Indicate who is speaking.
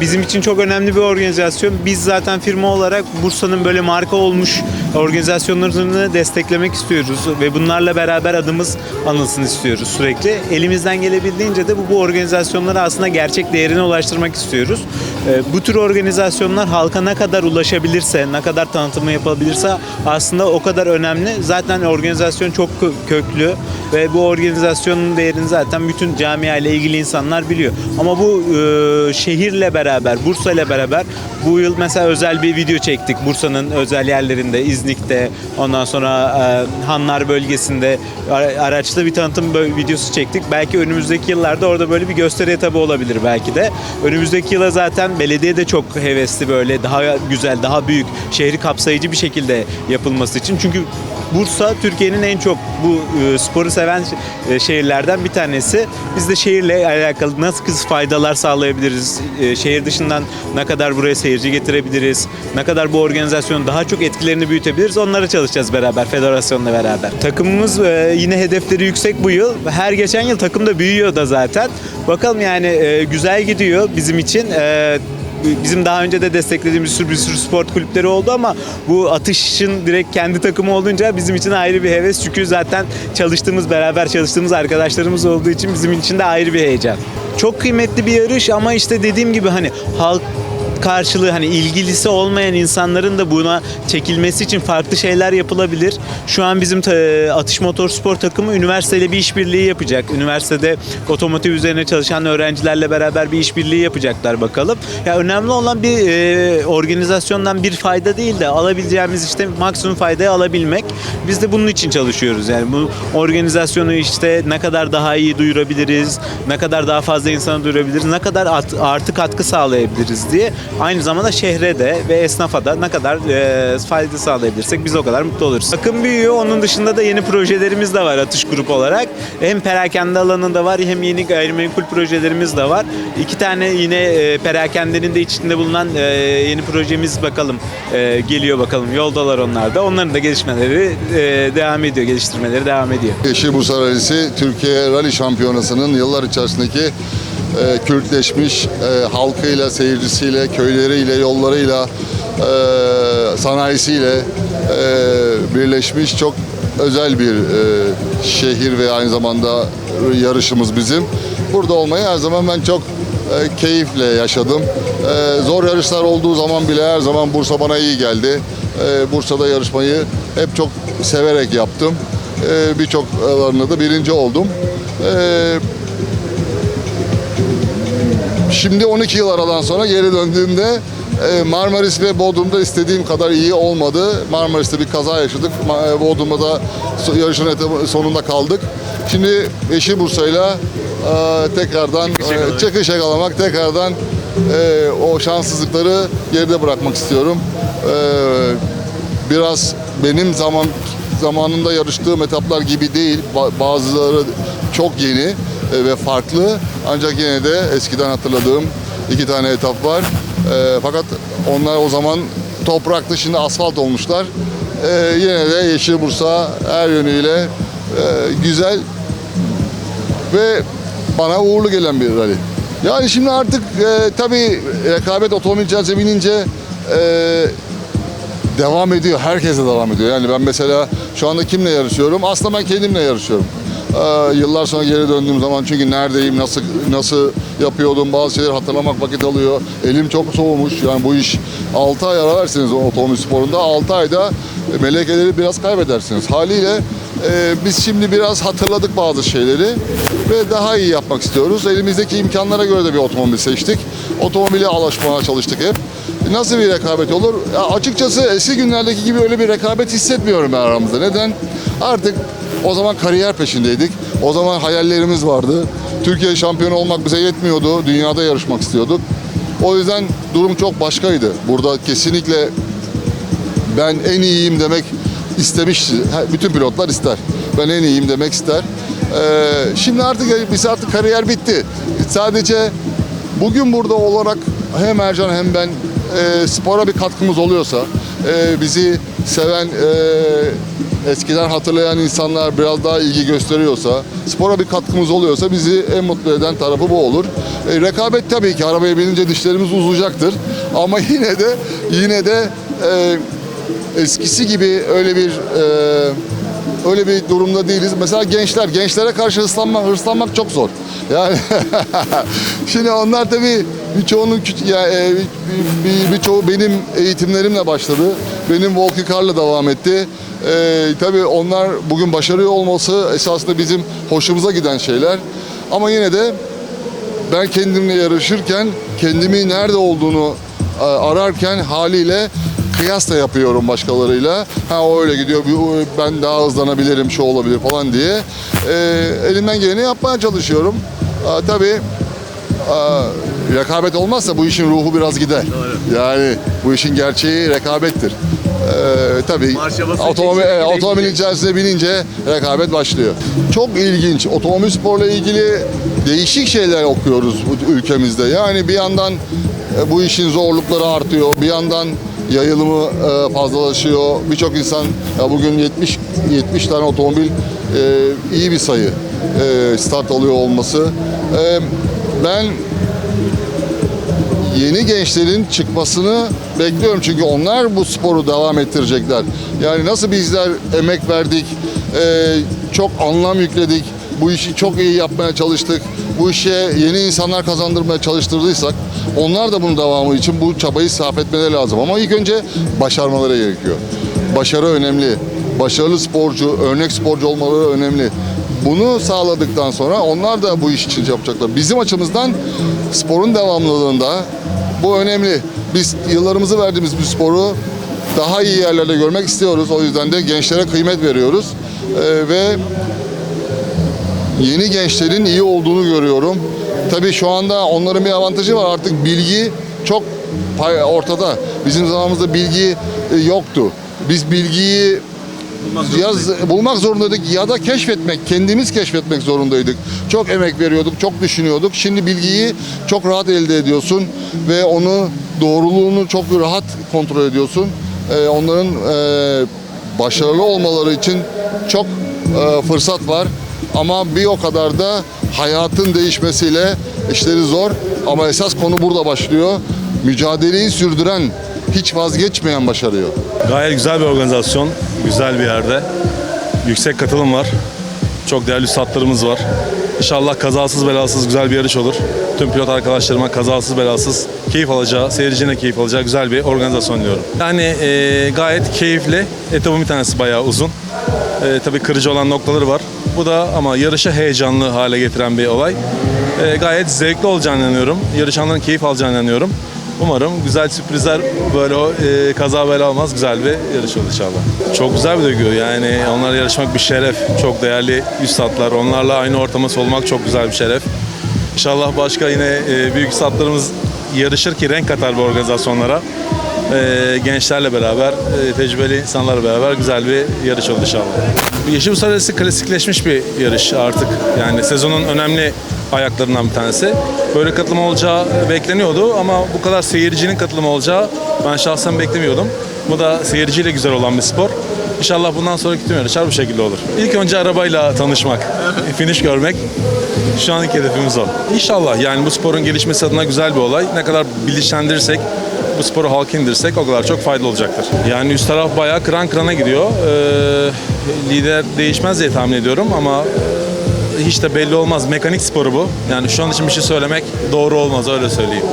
Speaker 1: Bizim için çok önemli bir organizasyon. Biz zaten firma olarak Bursa'nın böyle marka olmuş organizasyonlarını desteklemek istiyoruz ve bunlarla beraber adımız anılsın istiyoruz sürekli. Elimizden gelebildiğince de bu, bu organizasyonlara aslında gerçek değerine ulaştırmak istiyoruz. Ee, bu tür organizasyonlar halka ne kadar ulaşabilirse, ne kadar tanıtımı yapabilirse aslında o kadar önemli. Zaten organizasyon çok kö- köklü ve bu organizasyonun değerini zaten bütün camia ile ilgili insanlar biliyor. Ama bu e, şehirle beraber, Bursa ile beraber bu yıl mesela özel bir video çektik. Bursa'nın özel yerlerinde, İznik'te, ondan sonra e, Hanlar bölgesinde ara- araçlı bir tanıtım videosu çektik. Belki önümüzdeki yıllarda orada böyle bir gösteri etabı olabilir belki de. Önümüzdeki yıla zaten belediye de çok hevesli böyle daha güzel, daha büyük, şehri kapsayıcı bir şekilde yapılması için. Çünkü Bursa Türkiye'nin en çok bu e, sporu seven e, şehirlerden bir tanesi. Biz de şehirle alakalı nasıl kız faydalar sağlayabiliriz? E, şehir dışından ne kadar buraya seyirci getirebiliriz? Ne kadar bu organizasyonun daha çok etkilerini büyütebiliriz? Onlara çalışacağız beraber federasyonla beraber. Takımımız e, yine hedefleri yüksek bu yıl. Her geçen yıl takım da büyüyor da zaten. Bakalım yani e, güzel gidiyor bizim için. Bizim daha önce de desteklediğimiz bir sürü, bir sürü spor kulüpleri oldu ama bu atışın direkt kendi takımı olunca bizim için ayrı bir heves. Çünkü zaten çalıştığımız, beraber çalıştığımız arkadaşlarımız olduğu için bizim için de ayrı bir heyecan. Çok kıymetli bir yarış ama işte dediğim gibi hani halk karşılığı hani ilgilisi olmayan insanların da buna çekilmesi için farklı şeyler yapılabilir. Şu an bizim ta- atış motor spor takımı üniversiteyle bir işbirliği yapacak. Üniversitede otomotiv üzerine çalışan öğrencilerle beraber bir işbirliği yapacaklar bakalım. Ya önemli olan bir e, organizasyondan bir fayda değil de alabileceğimiz işte maksimum faydayı alabilmek. Biz de bunun için çalışıyoruz. Yani bu organizasyonu işte ne kadar daha iyi duyurabiliriz, ne kadar daha fazla insana duyurabiliriz, ne kadar artı katkı sağlayabiliriz diye aynı zamanda şehre de ve esnafa da ne kadar e, fayda sağlayabilirsek biz o kadar mutlu oluruz. Takım büyüyor. Onun dışında da yeni projelerimiz de var atış grup olarak. Hem perakende alanında var hem yeni gayrimenkul projelerimiz de var. İki tane yine e, perakendenin de içinde bulunan e, yeni projemiz bakalım e, geliyor bakalım. Yoldalar onlar da. Onların da gelişmeleri e, devam ediyor. Geliştirmeleri devam ediyor.
Speaker 2: Yeşil Bursa Rallisi Türkiye Rally Şampiyonası'nın yıllar içerisindeki e, kürtleşmiş e, halkıyla, seyircisiyle, köyleriyle, yollarıyla, e, sanayisiyle e, birleşmiş çok özel bir e, şehir ve aynı zamanda yarışımız bizim. Burada olmayı her zaman ben çok e, keyifle yaşadım. E, zor yarışlar olduğu zaman bile her zaman Bursa bana iyi geldi. E, Bursa'da yarışmayı hep çok severek yaptım. E, Birçok alanında da birinci oldum. E, Şimdi 12 yıl aradan sonra geri döndüğümde e, Marmaris ve Bodrum'da istediğim kadar iyi olmadı. Marmaris'te bir kaza yaşadık. E, Bodrum'da da yarışın sonunda kaldık. Şimdi Yeşil Bursa'yla e, tekrardan çıkış yakalamak, tekrardan o şanssızlıkları geride bırakmak istiyorum. Biraz benim zaman zamanında yarıştığım etaplar gibi değil. Ba- Bazıları çok yeni ve farklı. Ancak yine de eskiden hatırladığım iki tane etap var. E, fakat onlar o zaman topraktı, şimdi asfalt olmuşlar. E, yine de Yeşil Bursa her yönüyle e, güzel ve bana uğurlu gelen bir rally. Yani şimdi artık e, tabii rekabet otomobil cihazı binince e, devam ediyor. Herkese devam ediyor. Yani ben mesela şu anda kimle yarışıyorum? Aslında ben kendimle yarışıyorum. Ee, yıllar sonra geri döndüğüm zaman çünkü neredeyim, nasıl nasıl yapıyordum bazı şeyleri hatırlamak vakit alıyor. Elim çok soğumuş. Yani bu iş 6 ay ara verseniz o otomobil sporunda 6 ayda melekeleri biraz kaybedersiniz. Haliyle e, biz şimdi biraz hatırladık bazı şeyleri ve daha iyi yapmak istiyoruz. Elimizdeki imkanlara göre de bir otomobil seçtik. Otomobile alışmaya çalıştık hep. Nasıl bir rekabet olur? Ya açıkçası eski günlerdeki gibi öyle bir rekabet hissetmiyorum ben aramızda. Neden? Artık o zaman kariyer peşindeydik. O zaman hayallerimiz vardı. Türkiye şampiyonu olmak bize yetmiyordu. Dünyada yarışmak istiyorduk. O yüzden durum çok başkaydı. Burada kesinlikle ben en iyiyim demek istemişti. Her- Bütün pilotlar ister. Ben en iyiyim demek ister. Ee, şimdi artık biz artık kariyer bitti. Sadece bugün burada olarak hem Ercan hem ben e, spora bir katkımız oluyorsa, e, bizi seven e, eskiden hatırlayan insanlar biraz daha ilgi gösteriyorsa, spora bir katkımız oluyorsa bizi en mutlu eden tarafı bu olur. E, rekabet tabii ki arabaya binince dişlerimiz uzayacaktır. Ama yine de yine de e, eskisi gibi öyle bir e, öyle bir durumda değiliz. Mesela gençler, gençlere karşı hırslanmak, hırslanmak çok zor. Yani şimdi onlar tabii birçoğunun küç- ya e, bir- bir- birçoğu benim eğitimlerimle başladı. Benim walkie devam etti. E, tabii onlar bugün başarıyor olması esasında bizim hoşumuza giden şeyler. Ama yine de ben kendimle yarışırken kendimi nerede olduğunu e, ararken haliyle kıyas da yapıyorum başkalarıyla. Ha o öyle gidiyor, ben daha hızlanabilirim, şu olabilir falan diye. E, elimden geleni yapmaya çalışıyorum. E, tabii e, rekabet olmazsa bu işin ruhu biraz gider. Yani bu işin gerçeği rekabettir. E, tabii otomobil, e, otomobilin içerisine binince rekabet başlıyor. Çok ilginç. Otomobil sporla ilgili değişik şeyler okuyoruz bu ülkemizde. Yani bir yandan e, bu işin zorlukları artıyor. Bir yandan yayılımı e, fazlalaşıyor. Birçok insan ya bugün 70 70 tane otomobil e, iyi bir sayı e, start alıyor olması. E, ben yeni gençlerin çıkmasını bekliyorum çünkü onlar bu sporu devam ettirecekler. Yani nasıl bizler emek verdik, e, çok anlam yükledik, bu işi çok iyi yapmaya çalıştık, bu işe yeni insanlar kazandırmaya çalıştırdıysak onlar da bunun devamı için bu çabayı sarf etmeleri lazım. Ama ilk önce başarmaları gerekiyor. Başarı önemli. Başarılı sporcu, örnek sporcu olmaları önemli. Bunu sağladıktan sonra onlar da bu iş için yapacaklar. Bizim açımızdan sporun devamlılığında bu önemli. Biz yıllarımızı verdiğimiz bir sporu daha iyi yerlerde görmek istiyoruz. O yüzden de gençlere kıymet veriyoruz. Ee, ve yeni gençlerin iyi olduğunu görüyorum. Tabii şu anda onların bir avantajı var. Artık bilgi çok ortada. Bizim zamanımızda bilgi e, yoktu. Biz bilgiyi ya bulmak zorundaydık ya da keşfetmek, kendimiz keşfetmek zorundaydık. Çok emek veriyorduk, çok düşünüyorduk. Şimdi bilgiyi çok rahat elde ediyorsun ve onu doğruluğunu çok rahat kontrol ediyorsun. Ee, onların e, başarılı olmaları için çok e, fırsat var. Ama bir o kadar da hayatın değişmesiyle işleri zor. Ama esas konu burada başlıyor. Mücadeleyi sürdüren, hiç vazgeçmeyen başarıyor.
Speaker 3: Gayet güzel bir organizasyon, güzel bir yerde. Yüksek katılım var. Çok değerli üstadlarımız var. İnşallah kazasız belasız güzel bir yarış olur. Tüm pilot arkadaşlarıma kazasız belasız keyif alacağı, seyircinin de keyif alacağı güzel bir organizasyon diyorum. Yani e, gayet keyifli. Etapın bir tanesi bayağı uzun. E, tabii kırıcı olan noktaları var. Bu da ama yarışı heyecanlı hale getiren bir olay. E, gayet zevkli olacağını inanıyorum. Yarışanların keyif alacağını inanıyorum. Umarım güzel sürprizler böyle e, kaza bela olmaz güzel bir yarış olur inşallah. Çok güzel bir duygu yani onlarla yarışmak bir şeref. Çok değerli üstadlar. Onlarla aynı ortama solmak çok güzel bir şeref. İnşallah başka yine e, büyük üstadlarımız yarışır ki renk katar bu organizasyonlara. E, gençlerle beraber, e, tecrübeli insanlarla beraber güzel bir yarış olur inşallah. Yeşil Uluslararası klasikleşmiş bir yarış artık. Yani sezonun önemli ayaklarından bir tanesi. Böyle katılım olacağı bekleniyordu ama bu kadar seyircinin katılımı olacağı ben şahsen beklemiyordum. Bu da seyirciyle güzel olan bir spor. İnşallah bundan sonraki tüm yarışlar bu şekilde olur. İlk önce arabayla tanışmak, finish görmek şu anki hedefimiz o. İnşallah yani bu sporun gelişmesi adına güzel bir olay. Ne kadar bilinçlendirirsek, bu sporu halka indirsek o kadar çok faydalı olacaktır. Yani üst taraf bayağı kıran kırana gidiyor. Ee, lider değişmez diye tahmin ediyorum ama hiç de belli olmaz. Mekanik sporu bu. Yani şu an için bir şey söylemek doğru olmaz öyle söyleyeyim.